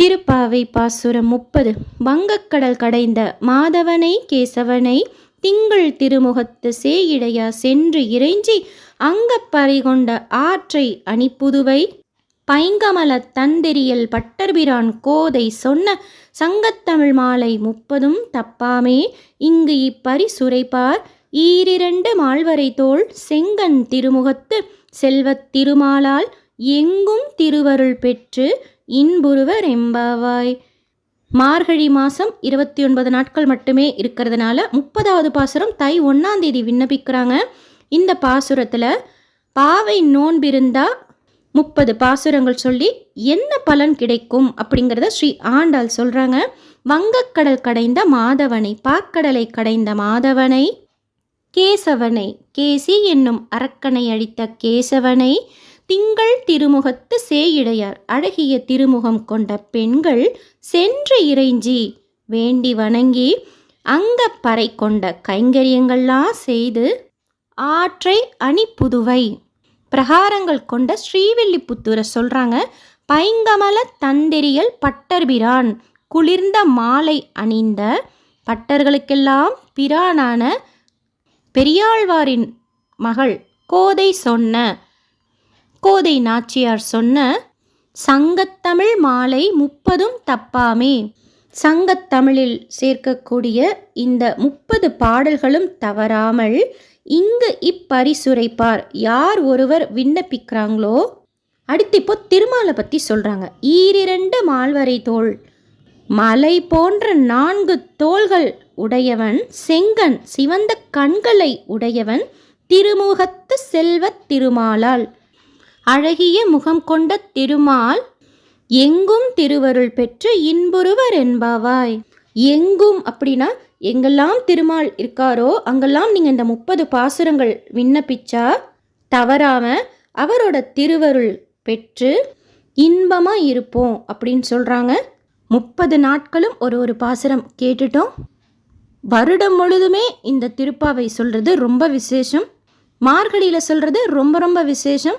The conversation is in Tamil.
திருப்பாவை பாசுரம் முப்பது. வங்கக்கடல் கடைந்த மாதவனை கேசவனை திங்கள் திருமுகத்து சேயிடையா சென்று இறைஞ்சி அங்கப்பறை கொண்ட ஆற்றை அணிப்புதுவை. பைங்கமல தந்திரியல் பட்டர்பிரான் கோதை சொன்ன சங்கத்தமிழ் மாலை முப்பதும் தப்பாமே. இங்கு இப்பரிசுரைப்பார் ஈரிரண்டு மால்வரை தோல் செங்கன் திருமுகத்து செல்வத் திருமாலால் எங்கும் திருவருள் பெற்று இன்புருவர் எம்பாவாய் மார்கழி மாதம் இருபத்தி ஒன்பது நாட்கள் மட்டுமே இருக்கிறதுனால முப்பதாவது பாசுரம் தை ஒன்றாம் தேதி விண்ணப்பிக்கிறாங்க. இந்த பாசுரத்தில் பாவை நோன்பிருந்தா முப்பது பாசுரங்கள் சொல்லி என்ன பலன் கிடைக்கும் அப்படிங்கிறத ஸ்ரீ ஆண்டாள் சொல்கிறாங்க வங்கக்கடல் கடைந்த மாதவனை பாக்கடலை கடைந்த மாதவனை கேசவனை கேசி என்னும் அரக்கனை அழித்த கேசவனை திங்கள் திருமுகத்து சேயிடையார். அழகிய திருமுகம் கொண்ட பெண்கள் சென்று இறைஞ்சி வேண்டி வணங்கி அங்கப்பறை கொண்ட கைங்கரியங்கள்லாம் செய்து ஆற்றை அணிப்புதுவை. பிரகாரங்கள் கொண்ட ஸ்ரீவில்லிபுத்தூரை சொல்கிறாங்க பைங்கமல தந்திரியல் பட்டர்பிரான் குளிர்ந்த மாலை அணிந்த பட்டர்களுக்கெல்லாம் பிரானான பெரியாழ்வாரின் மகள் கோதை சொன்ன கோதை நாச்சியார் சொன்ன சங்கத்தமிழ் மாலை முப்பதும் தப்பாமே. சங்கத்தமிழில் சேர்க்கக்கூடிய இந்த முப்பது பாடல்களும் தவறாமல் இங்கு இப்பரிசுரைப்பார். யார் ஒருவர் விண்ணப்பிக்கிறாங்களோ? அடுத்து இப்போ திருமாலை பற்றி சொல்கிறாங்க ஈரிரண்டு மால்வரை தோல். மலை போன்ற நான்கு தோள்கள் உடையவன். செங்கன் சிவந்த கண்களை உடையவன். திருமுகத்து செல்வத் திருமாலால். அழகிய முகம் கொண்ட திருமால் எங்கும் திருவருள் பெற்று இன்புருவர் என்பாவாய். எங்கும் அப்படின்னா எங்கெல்லாம் திருமால் இருக்காரோ அங்கெல்லாம் நீங்கள் இந்த முப்பது பாசுரங்கள் விண்ணப்பிச்சா தவறாம அவரோட திருவருள் பெற்று இன்பமாக இருப்போம் அப்படின்னு சொல்கிறாங்க முப்பது நாட்களும் ஒரு ஒரு பாசுரம் கேட்டுட்டோம். வருடம் முழுதுமே இந்த திருப்பாவை சொல்கிறது ரொம்ப விசேஷம். மார்கழியில் சொல்கிறது ரொம்ப ரொம்ப விசேஷம்.